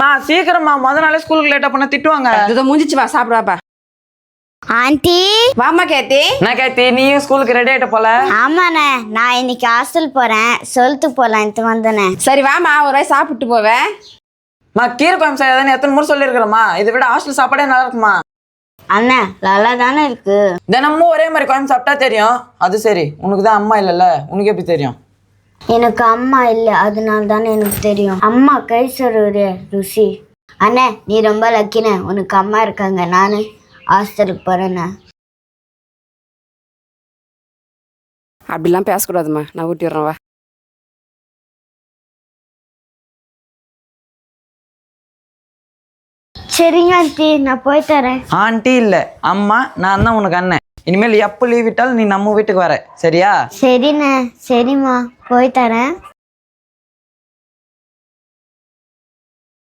மா சீக்கிரமா முத நாளே ஸ்கூலுக்கு லேட்டா பண்ண திட்டுவாங்க. இதோ முடிஞ்சிச்சு வா சாப்பிடு வாப்பா. ஆண்டி. வாமா கேத்தி. என்ன கேத்தி நீயும் ஸ்கூலுக்கு ரெடி ஆயிட்ட போல? ஆமாண்ணே நான் இன்னைக்கு ஹாஸ்டல் போறேன். சொல்லிட்டு போலான்ட்டு வந்தேனே சரி வாமா ஒரு வாய் சாப்பிட்டு போவேன் மா கீரை குழம்பு செய்யாதானே எத்தனை முறை சொல்லியிருக்கிறோமா இதை விட ஹாஸ்டல் சாப்பாடே நல்லா இருக்குமா? அண்ணே நல்லா தானே இருக்கு. தினமும் ஒரே மாதிரி குழம்பு சாப்பிட்டா தெரியும். அது சரி. உனக்கு தான் அம்மா இல்லைல்ல உனக்கு எப்படி தெரியும்? எனக்கு அம்மா இல்லை அதனால தானே எனக்கு தெரியும். அம்மா கை சொல்லுற ருசி. அண்ணே நீ ரொம்ப லக்கினே உனக்கு அம்மா இருக்காங்க நானு ஹாஸ்டலுக்கு போறேண்ணே. அப்படிலாம் பேசக்கூடாதும்மா. நான் ஊட்டி விட்றேன் வா. சரிங்க ஆண்டி. நான் போய் தரேன். ஆண்டி இல்ல. அம்மா நான் தான் உனக்கு அண்ணன். இனிமேல் எப்போ லீவ் விட்டாலும் நீ நம்ம வீட்டுக்கு வர சரியா? சரிண்ணே சரிம்மா போய் தரேன்.